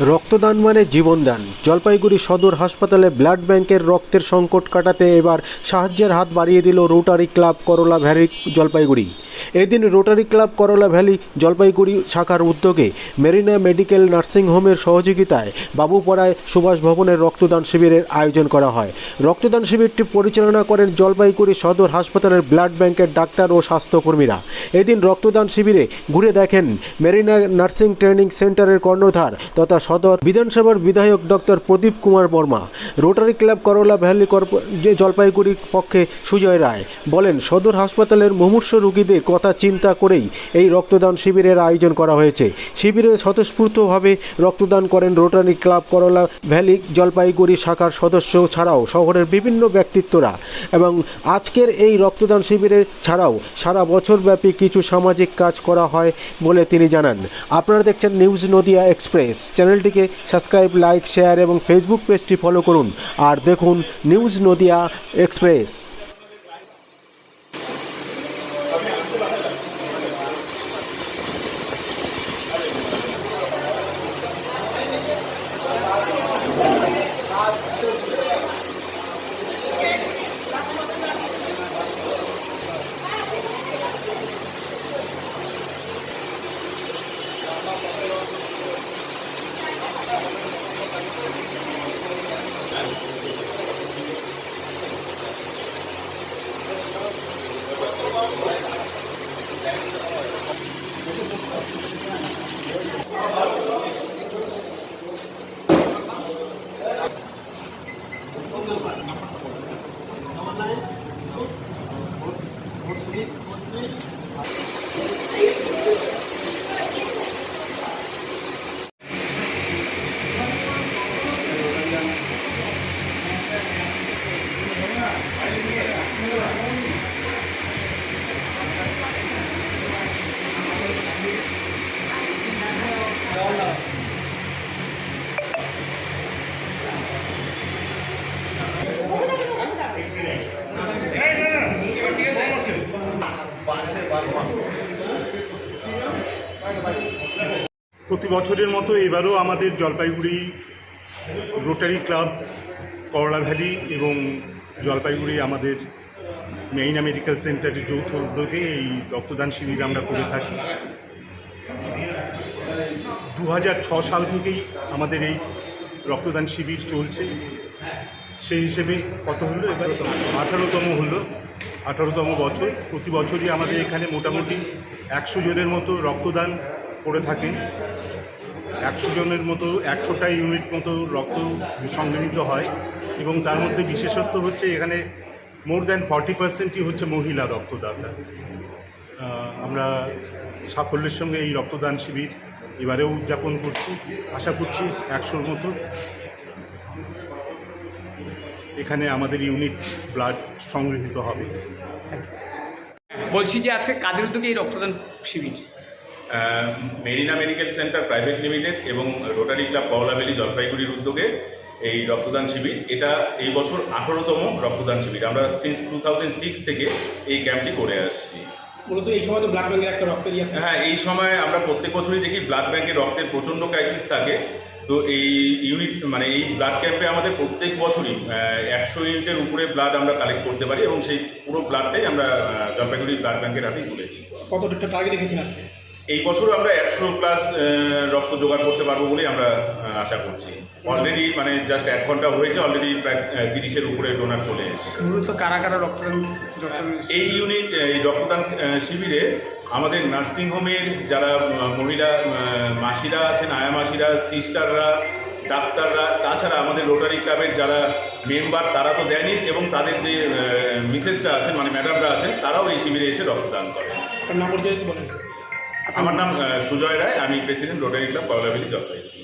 রক্তদান মানে জীবনদান। জলপাইগুড়ি সদর হাসপাতালে ব্লাড ব্যাংকের রক্তের সংকট কাটাতে এবার সাহায্যের হাত বাড়িয়ে দিল rotary club Karala valley Jalpaiguri. এদিন rotary club Karala valley Jalpaiguri শাখার উদ্যোগে মেরিনা মেডিকেল নার্সিং হোমের সহযোগিতায় বাবুপাড়ায় সুভাষ ভবনের রক্তদান শিবিরের আয়োজন করা হয়। রক্তদান শিবিরটি পরিচালনা করেন জলপাইগুড়ি সদর হাসপাতালের ব্লাড ব্যাংকের ডাক্তার ও স্বাস্থ্যকর্মীরা। এদিন রক্তদান শিবিরে ঘুরে দেখেন মেরিনা নার্সিং ট্রেনিং সেন্টারের কর্ণধার তথা সদর বিধানসভার বিধায়ক doctor Pradip Kumar Barma, rotary club Karala valley Corp- জলপাইগুড়ির পক্ষে সুজয় রায় বলেন, সদর হাসপাতালের মুমূর্ষ রোগীদের কথা চিন্তা করেই এই রক্তদান শিবিরের আয়োজন করা হয়েছে। শিবিরে স্বতঃস্ফূর্তভাবে রক্তদান করেন rotary club Karala valley Jalpaiguri শাখার সদস্য ছাড়াও শহরের বিভিন্ন ব্যক্তিত্বরা এবং আজকের এই রক্তদান শিবিরের ছাড়াও সারা বছরব্যাপী কিছু সামাজিক কাজ করা হয় বলে তিনি জানান। আপনারা দেখছেন নিউজ নদিয়া এক্সপ্রেস চ্যানেলটিকে সাবস্ক্রাইব লাইক শেয়ার এবং ফেসবুক পেজটি ফলো করুন। আর দেখুন news Nadia express. Thank you. প্রতি বছরের মতো এবারও আমাদের Jalpaiguri rotary club, Karala valley এবং জলপাইগুড়ি আমাদের মেইনা মেডিকেল সেন্টারের যৌথ উদ্যোগে এই রক্তদান শিবির আমরা করে থাকি। দু সাল থেকেই আমাদের এই রক্তদান শিবির চলছে। সেই হিসেবে কত হলো? এবার আঠারোতম হলো। আঠারোতম বছর। প্রতি বছরই আমাদের এখানে মোটামুটি একশো জনের মতো রক্তদান করে থাকেন। একশো জনের মতো, একশোটা ইউনিট মতো রক্ত সংগৃহীত হয় এবং তার মধ্যে বিশেষত্ব হচ্ছে এখানে মোর দ্যান ফর্টি পার্সেন্টই হচ্ছে মহিলা রক্তদাতা। আমরা সাফল্যের সঙ্গে এই রক্তদান শিবির এবারেও উদযাপন করছি। আশা করছি একশোর মতো। এখানে আমাদের ইউনিট ব্লাড সংগৃহীত হবে। বলছি যে আজকে কাদের উদ্যোগে এই রক্তদান শিবির? Marina medical centre private limited এবং রোটারি ক্লাব কওলাভ্যালি জলপাইগুড়ির উদ্যোগে এই রক্তদান শিবির। এটা এই বছর আঠারোতম রক্তদান শিবির। আমরা সিন্স টু সিক্স থেকে এই ক্যাম্পটি করে আসছি। মূলত এই সময় তো ব্লাড ব্যাংকের একটা রক্তের ইয়ে হ্যাঁ এই সময় আমরা প্রত্যেক বছরই দেখি ব্লাড ব্যাংকে রক্তের প্রচণ্ড ক্রাইসিস থাকে। তো এই ইউনিট মানে এই ব্লাড ক্যাম্পে আমাদের প্রত্যেক বছরই একশো ইউনিটের উপরে ব্লাড আমরা কালেক্ট করতে পারি এবং সেই পুরো ব্লাডটাই আমরা জলপাইগুড়ি ব্লাড ব্যাংকের হাতেই তুলে দিই। কতটা টার্গেট রেখেছেন আজকে? এই বছর আমরা একশো প্লাস রক্ত জোগাড় করতে পারব বলেই আমরা আশা করছি। অলরেডি মানে জাস্ট এক ঘণ্টা হয়েছে অলরেডি প্রায় তিরিশের উপরে ডোনার চলে এসেছে। মূলত কারা কারা রক্তদান এই ইউনিট এই রক্তদান শিবিরে আমাদের নার্সিংহোমের যারা মহিলা মাসিরা আছেন আয়া মাসিরা সিস্টাররা ডাক্তাররা তাছাড়া আমাদের রোটারি ক্লাবের যারা মেম্বার তারা তো দেয়নি এবং তাদের যে মিসেসরা আছেন মানে ম্যাডামরা আছেন তারাও এই শিবিরে এসে রক্তদান বলেন। আমার নাম সুজয় রায় আমি president rotary club Karala valley Jalpaiguri.